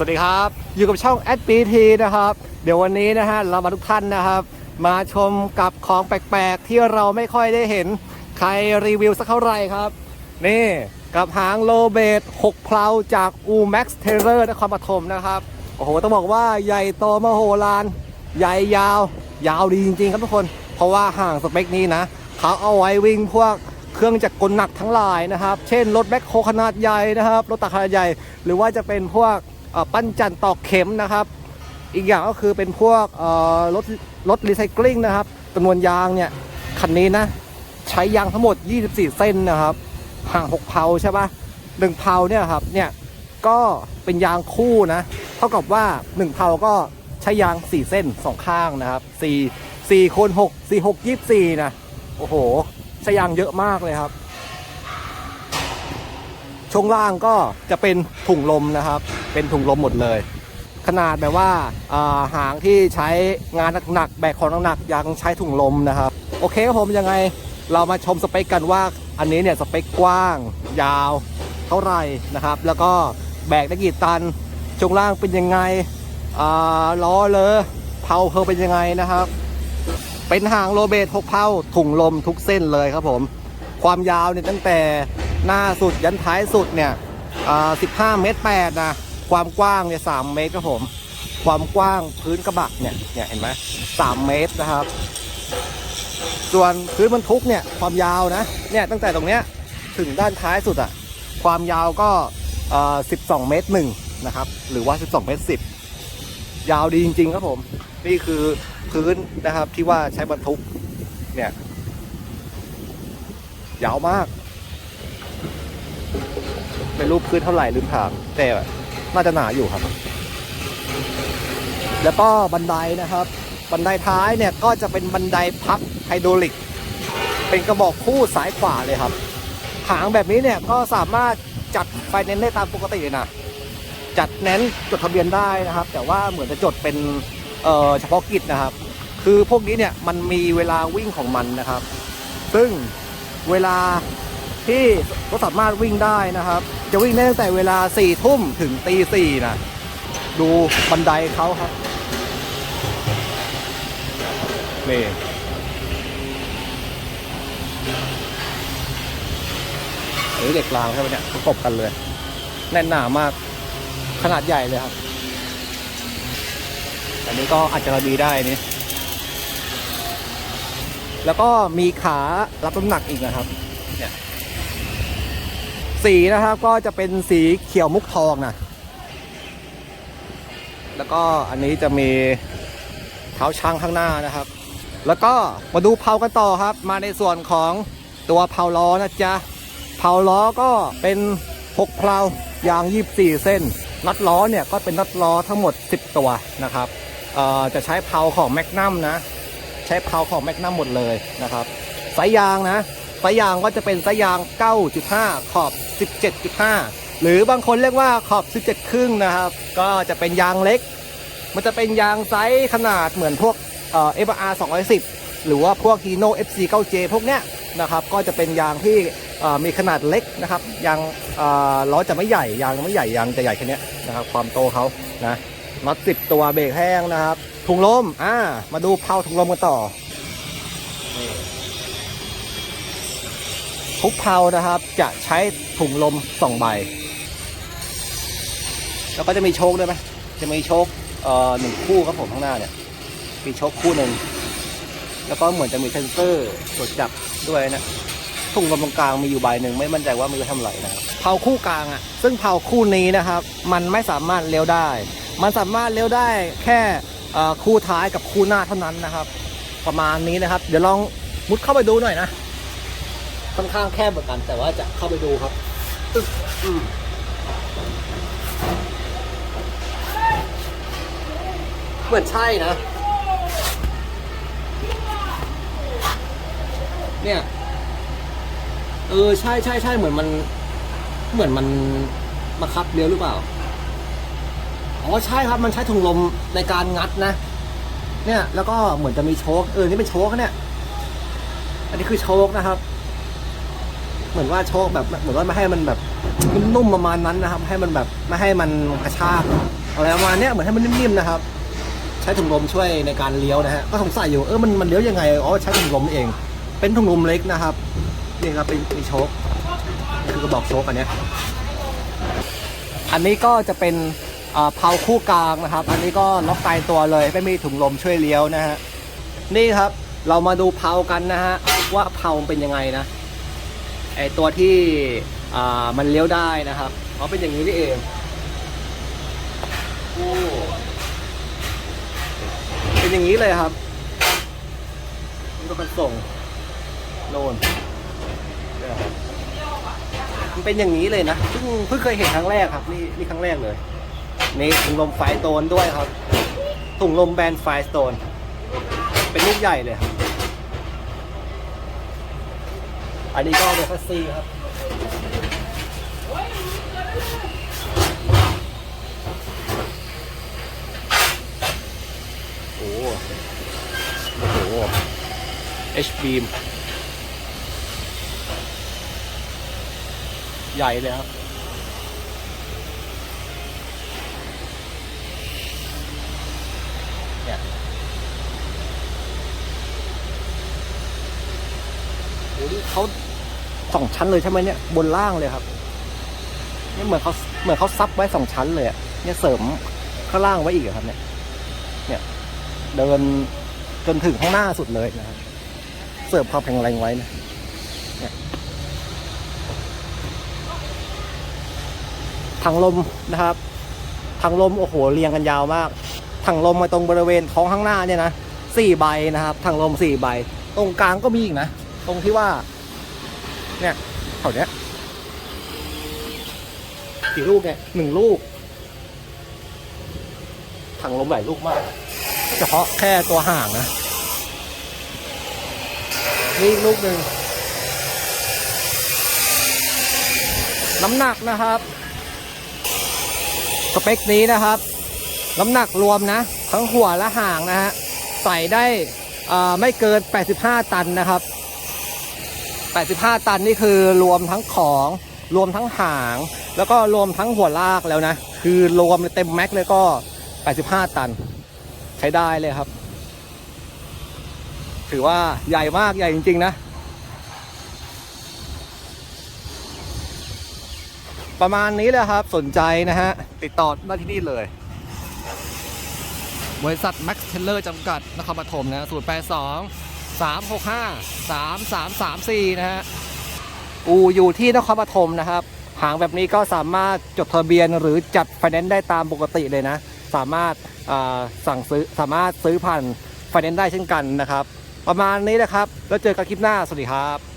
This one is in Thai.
วัสดีครับ อยู่กับช่อง s b t นะครับ เดี๋ยววันนี้นะฮะเรามาทุกท่านนะครับ มาชมกับของแปลกๆ ที่เราไม่ค่อยได้เห็นใครรีวิวสักเท่าไหร่ครับ นี่กับหางโลเบต6เพลาจาก u m a x t e r r o r นครปฐมนะครับ โอ้โห ต้องบอกว่าใหญ่โตมโหฬารใหญ่ยาว ยาวดีจริงๆ ครับทุกคน เพราะว่าห่างสเปคนี้นะ เขาเอาไว้วิ่งพวกเครื่องจักรกลหนักทั้งหลายนะครับ เช่นรถแบ็คโฮขนาดใหญ่นะครับ รถตักขนาดใหญ่ หรือว่าจะเป็นพวก ปั้นจันตอกเข็มนะครับ อีกอย่างก็คือเป็นพวกรถรถรีไซเคิลนะครับจำนวนยางเนี่ยคันนี้นะ ใช้ยางทั้งหมด 24 เส้นนะครับ ห่าง 6 เพลาใช่ปะหนึ่งเพลาเนี่ยครับเนี่ยก็เป็นยางคู่นะเท่ากับว่า 1เพลาก็ใช้ยาง 4 เส้น 2 ข้างนะครับ 4 4คูณ6 4 6 24 นะ โอ้โหใช้ยางเยอะมากเลยครับช่วงล่างก็จะเป็นถุงลมนะครับ เป็นถุงลมหมดเลย ขนาดแบบว่าาหางที่ใช้งานหนักๆแบกของหนักๆยังใช้ถุงลมนะครับ โอเคครับผมยังไงเรามาชมสเปคกันว่าอันนี้เนี่ยสเปคกว้าง ยาวเท่าไหร่นะครับ แล้วก็แบกได้กี่ตันช่วงล่างเป็นยังไงล้อเลยเพาเพลเป็นยังไงนะครับ เป็นหางโรเบต6เพลาถุงลมทุกเส้นเลยครับผม ความยาวเนี่ยตั้งแต่หน้าสุดยันท้ายสุดเนี่ย15 เมตร8นะ ความกว้างเนี่ย3เมตรครับผม ความกว้างพื้นกระบะเนี่ยเนี่ยเห็นไหม3เมตรนะครับ ส่วนพื้นบรรทุกเนี่ยความยาวนะเนี่ยตั้งแต่ตรงเนี้ยถึงด้านท้ายสุดอะ่ะความยาวก็เอ่อ12เมตรหนึ่งนะครับ หรือว่า 12 เมตร 10 ยาวดีจริง ๆ ครับผม นี่คือพื้นนะครับที่ว่าใช้บรรทุก เนี่ย ยาวมาก ไม่รู้พื้นเท่าไหร่ลืมถามแต่ น่าจะหนาอยู่ครับ แล้วก็บันไดนะครับ บันไดท้ายเนี่ยก็จะเป็นบันไดพับไฮดรอลิก เป็นกระบอกคู่ซ้ายขวาเลยครับหางแบบนี้เนี่ยก็สามารถจัดไฟแนนซ์ได้ตามปกติเลยนะจัดแนนจดทะเบียนได้นะครับ แต่ว่าเหมือนจะจดเป็นเเฉพาะกิจนะครับ คือพวกนี้เนี่ยมันมีเวลาวิ่งของมันนะครับ ซึ่งเวลา ที่รถสามารถวิ่งได้นะครับ จะวิ่งได้ตั้งแต่เวลา4ี่ทุ่มถึงตีสี่นะดูบันไดเขาครับนี่เฮ้ยเด็กกลางใช่ไหมเนี่ยประกบกันเลย แน่นหนามากขนาดใหญ่เลยครับ อันนี้ก็อาจจะระดีได้นี่แล้วก็มีขารับน้ำหนักอีกนะครับ สีนะครับก็จะเป็นสีเขียวมุกทองนะแล้วก็อันนี้จะมีเท้าช้างข้างหน้านะครับ แล้วก็มาดูเพากันต่อครับ มาในส่วนของตัวเพาล้อนะจ๊ะเพาล้อก็เป็น6เพลายาง 24 เส้นน็อตล้อเนี่ยก็เป็นน็อตล้อทั้งหมด 10 ตัวนะครับจะใช้เพาของแมกนัมนะ ใช้เพาของแมกนัมหมดเลยนะครับสายยางนะ สายยางก็จะเป็นสายยาง 9.5 ขอบ 17.5 หรือบางคนเรียกว่าขอบ 17 ครึ่งนะครับ ก็จะเป็นยางเล็ก มันจะเป็นยางไซส์ขนาดเหมือนพวกเอ่อ FR 210 หรือว่าพวก Hino FC 9J พวกเนี้ยนะครับก็จะเป็นยางที่มีขนาดเล็กนะครับยางล้อจะไม่ใหญ่ยางไม่ใหญ่ยางจะใหญ่แค่เนี้ยนะครับความโตเขานะน็อต10ตัวเบรกแห้งนะครับถุงลมอ่ามาดูเพาถุงลมกันต่อ ทุกเพานะครับ จะใช้ถุงลม2ใบ แล้วก็จะมีโชคด้วยไหมจะมีโชคเอ่อหนึ่งคู่ครับผมข้างหน้าเนี่ยมีโชคคู่หนึ่งแล้วก็เหมือนจะมีเซนเซอร์ตรวจจับด้วยนะถุงลมตรงกลางมีอยู่ใบหนึ่งไม่มั่นใจว่ามีไว้ทำอะไรนะครับเผาคู่กลางอะ ซึ่งเผาคู่นี้นะครับ มันไม่สามารถเลี้ยวได้ มันสามารถเลี้ยวได้แค่คู่ท้ายกับคู่หน้าเท่านั้นนะครับ ประมาณนี้นะครับ เดี๋ยวลองมุดเข้าไปดูหน่อยนะ ค่อนข้างแคบเหมือนกัน แต่ว่าจะเข้าไปดูครับอึ๊บอืมเหมือนใช่นะ เนี่ย เออ ใช่ใช่ใช่เหมือนมัน เหมือนมันมาคับเลี้ยวหรือเปล่า อ๋อ ใช่ครับ มันใช้ถุงลมในการงัดนะ เนี่ย แล้วก็เหมือนจะมีโชค เออ นี่เป็นโชคเนี่ย อันนี้คือโชคนะครับ เหมือนว่าโชคแบบเหมือนว่าไม่ให้มันแบบนุ่มประมาณนั้นนะครับ ให้มันแบบไม่ให้มันกระชากอะไรประมาณนี้เหมือนให้มันนิ่มๆนะครับ ใช้ถุงลมช่วยในการเลี้ยวนะฮะก็สงสัยอยู่เออมันมันเลี้ยวยังไงอ๋อใช้ถุงลมนี่เอง เป็นถุงลมเล็กนะครับนี่ครับเป็นมีโชคนี่คือกระบอกโชคอันเนี้ยอันนี้ก็จะเป็นเอ่อเพาคู่กลางนะครับ อันนี้ก็ล็อกตายตัวเลยไม่มีถุงลมช่วยเลี้ยวนะฮะนี่ครับ เรามาดูเพากันนะฮะว่าเพาเป็นยังไงนะ ไอตัวที่อ่ามันเลี้ยวได้นะครับอ๋อเป็นอย่างนี้นี่เองโอ้เป็นอย่างนี้เลยครับนี่ก็คนส่งโน่นมันเป็นอย่างนี้เลยนะเพิ่งเพิ่งเคยเห็นครั้งแรกครับ นี่นี่ครั้งแรกเลยนี่ถุงลมไฟโตนด้วยครับถุงลมแบรนด์ไฟสโตน เป็นลูกใหญ่เลยครับ อันนี้ก็เป็นฟัสซี่ครับโอ้โหโอ้โห H beam ใหญ่เลยครับ เนี่ยโอ้โห นี่เขาสองชั้นเลยใช่ไหมเนี่ยบนล่างเลยครับนี่เหมือนเขาเหมือนเขาซับไว้สองชั้นเลยอะเนี่ยเสริมข้างล่างไว้อีกครับ เนี่ย เนี่ยเดินจนถึงข้างหน้าสุดเลยนะครับ เสร์ฟความแข็งแรงไว้นะเนี่ยถังลมนะครับถังลมโอ้โหเรียงกันยาวมากถังลมมาตรงบริเวณท้องข้างหน้าเนี่ยนะสี่ใบนะครับถังลมสี่ใบ ตรงกลางก็มีอีกนะ ตรงที่ว่า เนี่ยแถวเนี้ยกี่ลูกเนี่ยหนึ่งลูก ถังลมหลายลูกมาก เฉพาะแค่ตัวห่างนะ นี่ลูกหนึ่ง น้ำหนักนะครับ สเปคนี้นะครับ น้ำหนักรวมนะ ทั้งหัวและห่างนะฮะ ใส่ได้อ่าไม่เกิน 85 ตันนะครับ 85 ตันนี่คือรวมทั้งของ รวมทั้งหาง แล้วก็รวมทั้งหัวลากแล้วนะ คือรวมเต็มแม็กเลยก็ 85 ตัน ใช้ได้เลยครับ ถือว่าใหญ่มากใหญ่จริง ๆ นะ ประมาณนี้แหละครับสนใจนะฮะ ติดต่อมาที่นี่เลยบริษัท Max Teller จำกัดนครปฐมนะ082 365 3334 นะฮะ อูอยู่ที่นครปฐมนะครับ หางแบบนี้ก็สามารถจดทะเบียนหรือจัดไฟแนนซ์ได้ตามปกติเลยนะ สามารถสั่งซื้อสามารถซื้อผ่านไฟแนนซ์ได้เช่นกันนะครับ ประมาณนี้นะครับ แล้วเจอกันคลิปหน้า สวัสดีครับ